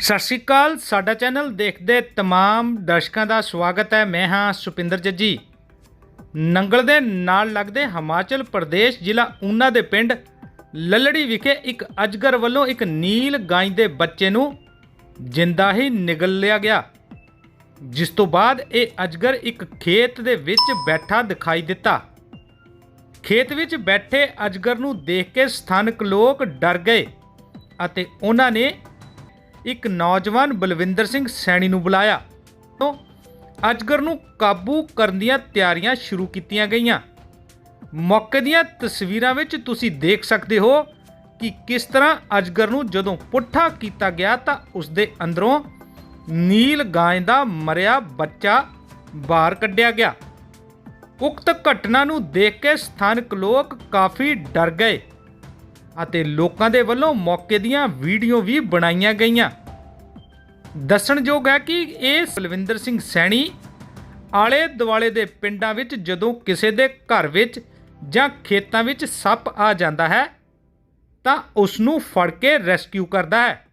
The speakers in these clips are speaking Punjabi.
ਸਤਿ ਸ਼੍ਰੀ ਅਕਾਲ, ਸਾਡਾ ਚੈਨਲ ਦੇਖਦੇ ਤਮਾਮ ਦਰਸ਼ਕਾਂ ਦਾ ਸਵਾਗਤ ਹੈ। ਮੈਂ ਹਾਂ ਸੁਪਿੰਦਰ ਜੱਜੀ। ਨੰਗਲ ਦੇ ਨਾਲ ਲੱਗਦੇ ਹਿਮਾਚਲ ਪ੍ਰਦੇਸ਼ ਜ਼ਿਲ੍ਹਾ ਊਨਾ ਦੇ ਪਿੰਡ ਲੱਲੜੀ ਵਿਖੇ ਇੱਕ ਅਜਗਰ ਵੱਲੋਂ ਇੱਕ ਨੀਲ ਗਾਂ ਦੇ ਬੱਚੇ ਨੂੰ ਜਿੰਦਾ ਹੀ ਨਿਗਲ ਲਿਆ ਗਿਆ। ਜਿਸ ਤੋਂ ਬਾਅਦ ਇਹ ਅਜਗਰ ਇੱਕ ਖੇਤ ਦੇ ਵਿੱਚ ਬੈਠਾ ਦਿਖਾਈ ਦਿੱਤਾ। ਖੇਤ ਵਿੱਚ ਬੈਠੇ ਅਜਗਰ ਨੂੰ ਦੇਖ ਕੇ ਸਥਾਨਕ ਲੋਕ ਡਰ ਗਏ ਅਤੇ ਉਹਨਾਂ ਨੇ ਇੱਕ ਨੌਜਵਾਨ ਬਲਵਿੰਦਰ ਸਿੰਘ ਸੈਣੀ ਨੂੰ ਬੁਲਾਇਆ। ਤੋਂ ਅਜਗਰ ਨੂੰ ਕਾਬੂ ਕਰਨ ਦੀਆਂ ਤਿਆਰੀਆਂ ਸ਼ੁਰੂ ਕੀਤੀਆਂ ਗਈਆਂ। ਮੌਕੇ ਦੀਆਂ ਤਸਵੀਰਾਂ ਵਿੱਚ ਤੁਸੀਂ ਦੇਖ ਸਕਦੇ ਹੋ ਕਿ ਕਿਸ ਤਰ੍ਹਾਂ ਅਜਗਰ ਨੂੰ ਜਦੋਂ ਪੁੱਠਾ ਕੀਤਾ ਗਿਆ ਤਾਂ ਉਸ ਦੇ ਅੰਦਰੋਂ ਨੀਲ ਗਾਂ ਦਾ ਮਰਿਆ ਬੱਚਾ ਬਾਹਰ ਕੱਢਿਆ ਗਿਆ। ਉਕਤ ਘਟਨਾ ਨੂੰ ਦੇਖ ਕੇ ਸਥਾਨਕ ਲੋਕ ਕਾਫੀ ਡਰ ਗਏ ਅਤੇ ਲੋਕਾਂ ਦੇ ਵੱਲੋਂ ਮੌਕੇ ਦੀਆਂ ਵੀਡੀਓ ਵੀ ਬਣਾਈਆਂ ਗਈਆਂ। ਦੱਸਣਯੋਗ ਹੈ ਕਿ ਇਹ ਬਲਵਿੰਦਰ ਸਿੰਘ ਸੈਣੀ ਆਲੇ ਦੁਆਲੇ ਦੇ ਪਿੰਡਾਂ ਵਿੱਚ ਜਦੋਂ ਕਿਸੇ ਦੇ ਘਰ ਵਿੱਚ ਜਾਂ ਖੇਤਾਂ ਵਿੱਚ ਸੱਪ ਆ ਜਾਂਦਾ ਹੈ, ਤਾਂ ਉਸ ਨੂੰ ਫੜ ਕੇ ਰੈਸਕਿਊ ਕਰਦਾ ਹੈ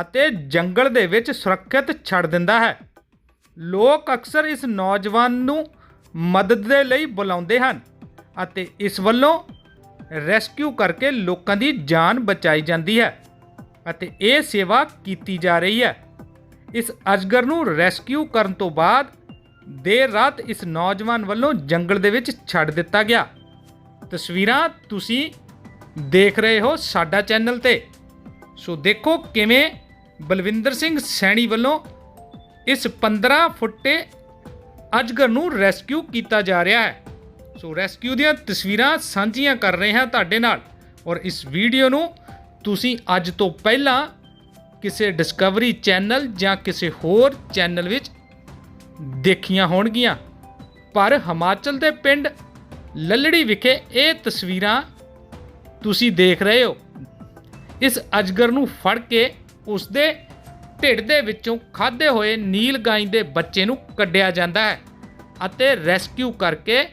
ਅਤੇ ਜੰਗਲ ਦੇ ਵਿੱਚ ਸੁਰੱਖਿਅਤ ਛੱਡ ਦਿੰਦਾ ਹੈ। ਲੋਕ ਅਕਸਰ ਇਸ ਨੌਜਵਾਨ ਨੂੰ ਮਦਦ ਦੇ ਲਈ ਬੁਲਾਉਂਦੇ ਹਨ ਅਤੇ ਇਸ ਵੱਲੋਂ ਰੈਸਕਿਊ ਕਰਕੇ ਲੋਕਾਂ ਦੀ ਜਾਨ ਬਚਾਈ ਜਾਂਦੀ ਹੈ ਅਤੇ ਇਹ ਸੇਵਾ ਕੀਤੀ ਜਾ ਰਹੀ ਹੈ। ਇਸ ਅਜਗਰ ਨੂੰ ਰੈਸਕਿਊ ਕਰਨ ਤੋਂ ਬਾਅਦ ਦੇਰ ਰਾਤ ਇਸ ਨੌਜਵਾਨ ਵੱਲੋਂ ਜੰਗਲ ਦੇ ਵਿੱਚ ਛੱਡ ਦਿੱਤਾ ਗਿਆ। ਤਸਵੀਰਾਂ ਤੁਸੀਂ ਦੇਖ ਰਹੇ ਹੋ ਸਾਡਾ ਚੈਨਲ ਤੇ। ਸੋ ਦੇਖੋ ਕਿਵੇਂ ਬਲਵਿੰਦਰ ਸਿੰਘ ਸੈਣੀ ਵੱਲੋਂ ਇਸ 15 ਫੁੱਟੇ ਅਜਗਰ ਨੂੰ ਰੈਸਕਿਊ ਕੀਤਾ ਜਾ ਰਿਹਾ ਹੈ। ਸੋ ਰੈਸਕਿਊ ਦੀਆਂ ਤਸਵੀਰਾਂ ਸਾਂਝੀਆਂ ਕਰ ਰਹੇ ਹਾਂ ਤੁਹਾਡੇ ਨਾਲ। ਔਰ ਇਸ ਵੀਡੀਓ ਨੂੰ ਤੁਸੀਂ ਅੱਜ ਤੋਂ ਪਹਿਲਾਂ ਕਿਸੇ ਡਿਸਕਵਰੀ ਚੈਨਲ ਜਾਂ ਕਿਸੇ ਹੋਰ ਚੈਨਲ ਵਿੱਚ ਦੇਖੀਆਂ ਹੋਣਗੀਆਂ। ਪਰ ਹਿਮਾਚਲ ਦੇ ਪਿੰਡ ਲੱਲੜੀ ਵਿਖੇ ਇਹ ਤਸਵੀਰਾਂ ਤੁਸੀਂ ਦੇਖ ਰਹੇ ਹੋ। ਇਸ ਅਜਗਰ ਨੂੰ ਫੜ ਕੇ ਉਸ ਦੇ ਢਿੱਡ ਦੇ ਵਿੱਚੋਂ ਖਾਦੇ ਹੋਏ ਨੀਲ ਗਾਂ ਦੇ ਬੱਚੇ ਨੂੰ ਕੱਢਿਆ ਜਾਂਦਾ ਹੈ ਅਤੇ ਰੈਸਕਿਊ ਕਰਕੇ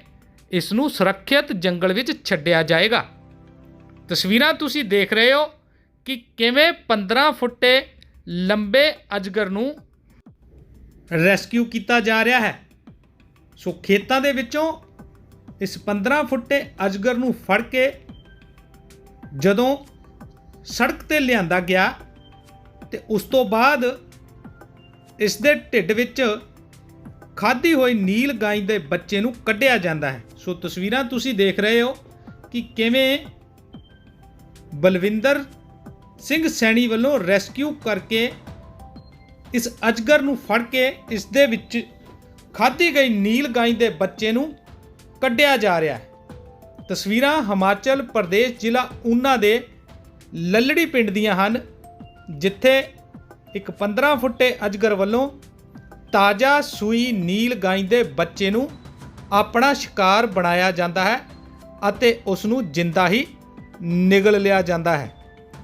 ਇਸ ਨੂੰ ਸੁਰੱਖਿਅਤ ਜੰਗਲ ਵਿੱਚ ਛੱਡਿਆ ਜਾਏਗਾ। ਤਸਵੀਰਾਂ ਤੁਸੀਂ ਦੇਖ ਰਹੇ ਹੋ। ਕਿ ਕਿਵੇਂ 15 ਫੁੱਟੇ ਲੰਬੇ ਅਜਗਰ ਨੂੰ ਰੈਸਕਿਊ ਕੀਤਾ ਜਾ ਰਿਹਾ ਹੈ? ਸੋ ਖੇਤਾਂ ਦੇ ਵਿੱਚੋਂ ਇਸ 15 ਫੁੱਟੇ ਅਜਗਰ ਨੂੰ ਫੜ ਕੇ ਜਦੋਂ ਸੜਕ ਤੇ ਲਿਆਂਦਾ ਗਿਆ ਤੇ ਉਸ ਤੋਂ ਬਾਅਦ ਇਸ ਦੇ ਢਿੱਡ ਵਿੱਚ ਖਾਧੀ ਹੋਈ ਨੀਲ ਗਾਂ ਦੇ ਬੱਚੇ ਨੂੰ ਕੱਢਿਆ ਜਾਂਦਾ ਹੈ। ਸੋ ਤਸਵੀਰਾਂ ਤੁਸੀਂ ਦੇਖ ਰਹੇ ਹੋ ਕਿ ਕਿਵੇਂ ਬਲਵਿੰਦਰ ਸਿੰਘ ਸੈਣੀ ਵੱਲੋਂ ਰੈਸਕਿਊ ਕਰਕੇ ਇਸ ਅਜਗਰ ਨੂੰ ਫੜ ਕੇ ਇਸ ਦੇ ਵਿੱਚ ਖਾਧੀ ਗਈ ਨੀਲ ਗਾਂ ਦੇ ਬੱਚੇ ਨੂੰ ਕੱਢਿਆ ਜਾ ਰਿਹਾ ਹੈ। ਤਸਵੀਰਾਂ ਹਿਮਾਚਲ ਪ੍ਰਦੇਸ਼ ਜ਼ਿਲ੍ਹਾ ਊਨਾ ਦੇ ਲੱਲੜੀ ਪਿੰਡ ਦੀਆਂ ਹਨ, ਜਿੱਥੇ ਇੱਕ 15 ਫੁੱਟੇ ਅਜਗਰ ਵੱਲੋਂ ਤਾਜ਼ਾ ਸੂਈ ਨੀਲ ਗਾਂ ਦੇ ਬੱਚੇ ਨੂੰ ਆਪਣਾ ਸ਼ਿਕਾਰ ਬਣਾਇਆ ਜਾਂਦਾ ਹੈ ਅਤੇ ਉਸ ਨੂੰ ਜਿੰਦਾ ਹੀ ਨਿਗਲ ਲਿਆ ਜਾਂਦਾ ਹੈ।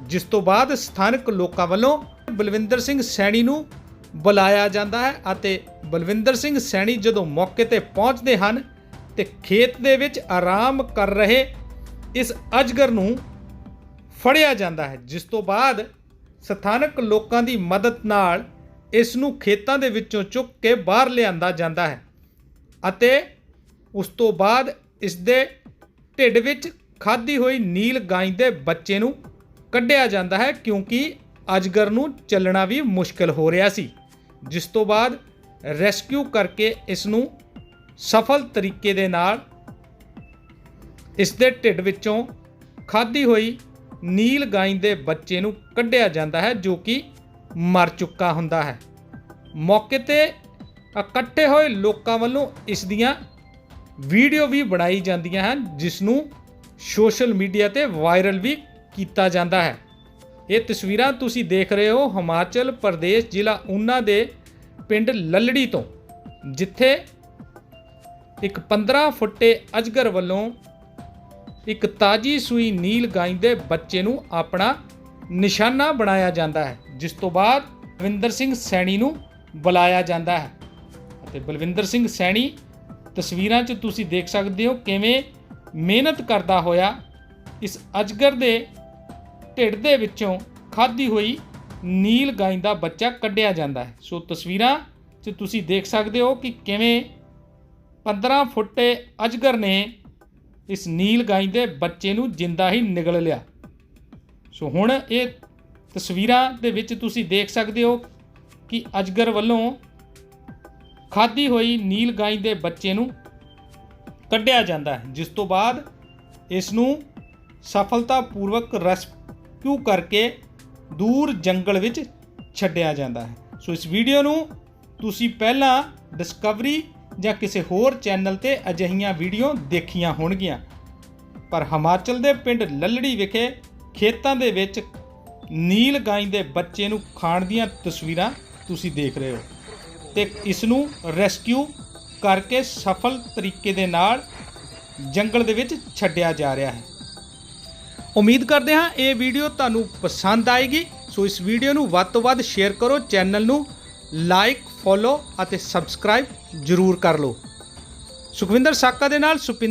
ਜਿਸ ਤੋਂ ਬਾਅਦ ਸਥਾਨਕ ਲੋਕਾਂ ਵੱਲੋਂ ਬਲਵਿੰਦਰ ਸਿੰਘ ਸੈਣੀ ਨੂੰ ਬੁਲਾਇਆ ਜਾਂਦਾ ਹੈ ਅਤੇ ਬਲਵਿੰਦਰ ਸਿੰਘ ਸੈਣੀ ਜਦੋਂ ਮੌਕੇ ਤੇ ਪਹੁੰਚਦੇ ਹਨ ਤੇ ਖੇਤ ਦੇ ਵਿੱਚ ਆਰਾਮ ਕਰ ਰਹੇ ਇਸ ਅਜਗਰ ਨੂੰ ਫੜਿਆ ਜਾਂਦਾ ਹੈ, ਜਿਸ ਤੋਂ ਬਾਅਦ ਸਥਾਨਕ ਲੋਕਾਂ ਦੀ ਮਦਦ ਨਾਲ ਇਸ ਨੂੰ ਖੇਤਾਂ ਦੇ ਵਿੱਚੋਂ ਚੁੱਕ ਕੇ ਬਾਹਰ ਲਿਆਂਦਾ ਜਾਂਦਾ ਹੈ ਅਤੇ ਉਸ ਤੋਂ ਬਾਅਦ ਇਸ ਦੇ ਢਿੱਡ ਵਿੱਚ ਖਾਧੀ ਹੋਈ ਨੀਲ ਗਾਂ ਦੇ ਬੱਚੇ ਨੂੰ ਕੱਢਿਆ ਜਾਂਦਾ ਹੈ ਕਿਉਂਕਿ ਅਜਗਰ ਨੂੰ ਚੱਲਣਾ ਵੀ ਮੁਸ਼ਕਲ ਹੋ ਰਿਹਾ ਸੀ, ਜਿਸ ਤੋਂ ਬਾਅਦ ਰੈਸਕਿਊ ਕਰਕੇ ਇਸ ਨੂੰ ਸਫਲ ਤਰੀਕੇ ਦੇ ਨਾਲ ਇਸ ਦੇ ਢਿੱਡ ਵਿੱਚੋਂ ਖਾਧੀ ਹੋਈ ਨੀਲ ਗਾਂ ਦੇ ਬੱਚੇ ਨੂੰ ਕੱਢਿਆ ਜਾਂਦਾ ਹੈ, ਜੋ ਕਿ ਮਰ ਚੁੱਕਾ ਹੁੰਦਾ ਹੈ। ਮੌਕੇ ਤੇ ਇਕੱਠੇ ਹੋਏ ਲੋਕਾਂ ਵੱਲੋਂ ਇਸ ਦੀਆਂ ਵੀਡੀਓ ਵੀ ਬਣਾਈ ਜਾਂਦੀਆਂ ਹਨ, ਜਿਸ ਨੂੰ ਸੋਸ਼ਲ ਮੀਡੀਆ ਤੇ ਵਾਇਰਲ ਵੀ ਕੀਤਾ ਜਾਂਦਾ ਹੈ। ਇਹ ਤਸਵੀਰਾਂ ਤੁਸੀਂ ਦੇਖ ਰਹੇ ਹੋ ਹਿਮਾਚਲ ਪ੍ਰਦੇਸ਼ ਜ਼ਿਲ੍ਹਾ ਊਨਾ ਦੇ ਪਿੰਡ ਲੱਲੜੀ ਤੋਂ, ਜਿੱਥੇ ਇੱਕ 15 ਫੁੱਟੇ ਅਜਗਰ ਵੱਲੋਂ ਇੱਕ ਤਾਜੀ ਸੂਈ ਨੀਲ ਗਾਂ ਦੇ ਬੱਚੇ ਨੂੰ ਆਪਣਾ ਨਿਸ਼ਾਨਾ ਬਣਾਇਆ ਜਾਂਦਾ ਹੈ, ਜਿਸ ਤੋਂ ਬਾਅਦ ਬਲਵਿੰਦਰ ਸਿੰਘ ਸੈਣੀ ਨੂੰ ਬੁਲਾਇਆ ਜਾਂਦਾ ਹੈ। ਅਤੇ ਬਲਵਿੰਦਰ ਸਿੰਘ ਸੈਣੀ, ਤਸਵੀਰਾਂ 'ਚ ਤੁਸੀਂ ਦੇਖ ਸਕਦੇ ਹੋ ਕਿਵੇਂ ਮਿਹਨਤ ਕਰਦਾ ਹੋਇਆ ਇਸ ਅਜਗਰ ਦੇ ਢਿੱਡ ਦੇ ਵਿੱਚੋਂ ਖਾਧੀ ਹੋਈ ਨੀਲ ਗਾਂ ਦਾ ਬੱਚਾ ਕੱਢਿਆ ਜਾਂਦਾ ਹੈ। ਸੋ ਤਸਵੀਰਾਂ 'ਚ ਤੁਸੀਂ ਦੇਖ ਸਕਦੇ ਹੋ ਕਿ ਕਿਵੇਂ 15 ਫੁੱਟ ਅਜਗਰ ਨੇ ਇਸ ਨੀਲ ਗਾਂ ਦੇ ਬੱਚੇ ਨੂੰ ਜਿੰਦਾ ਹੀ ਨਿਗਲ ਲਿਆ। ਸੋ ਹੁਣ ਇਹ ਤਸਵੀਰਾਂ ਦੇ ਵਿੱਚ ਤੁਸੀਂ ਦੇਖ ਸਕਦੇ ਹੋ ਕਿ ਅਜਗਰ ਵੱਲੋਂ ਖਾਧੀ ਹੋਈ ਨੀਲ ਗਾਂ ਦੇ ਬੱਚੇ ਨੂੰ ਕੱਢਿਆ ਜਾਂਦਾ ਹੈ, ਜਿਸ ਤੋਂ ਬਾਅਦ ਇਸ ਨੂੰ ਸਫਲਤਾਪੂਰਵਕ ਕਿਉਂ ਕਰਕੇ ਦੂਰ ਜੰਗਲ ਵਿੱਚ ਛੱਡਿਆ ਜਾਂਦਾ ਹੈ? ਸੋ ਇਸ ਵੀਡੀਓ ਨੂੰ ਤੁਸੀਂ ਪਹਿਲਾਂ ਡਿਸਕਵਰੀ ਜਾਂ ਕਿਸੇ ਹੋਰ ਚੈਨਲ ਤੇ ਅਜਿਹੀਆਂ ਵੀਡੀਓ ਦੇਖੀਆਂ ਹੋਣਗੀਆਂ। ਪਰ ਹਿਮਾਚਲ ਦੇ ਪਿੰਡ ਲੱਲੜੀ ਵਿਖੇ ਖੇਤਾਂ ਦੇ ਵਿੱਚ ਨੀਲ ਗਾਂ ਦੇ ਬੱਚੇ ਨੂੰ ਖਾਣ ਦੀਆਂ ਤਸਵੀਰਾਂ ਤੁਸੀਂ ਦੇਖ ਰਹੇ ਹੋ ਤੇ ਇਸ ਨੂੰ ਰੈਸਕਿਊ ਕਰਕੇ ਸਫਲ ਤਰੀਕੇ ਦੇ ਨਾਲ ਜੰਗਲ ਦੇ ਵਿੱਚ ਛੱਡਿਆ ਜਾ ਰਿਹਾ ਹੈ। ਉਮੀਦ ਕਰਦੇ ਹਾਂ ਇਹ ਵੀਡੀਓ ਤੁਹਾਨੂੰ ਪਸੰਦ ਆਏਗੀ। ਸੋ ਇਸ ਵੀਡੀਓ ਨੂੰ ਵੱਧ ਤੋਂ ਵੱਧ ਸ਼ੇਅਰ ਕਰੋ ਚੈਨਲ ਨੂੰ ਲਾਈਕ ਫੋਲੋ ਅਤੇ ਸਬਸਕ੍ਰਾਈਬ ਜ਼ਰੂਰ ਕਰ ਲਓ। ਸੁਖਵਿੰਦਰ ਸਾਕਾ ਦੇ ਨਾਲ ਸੁਪਿੰਦਰ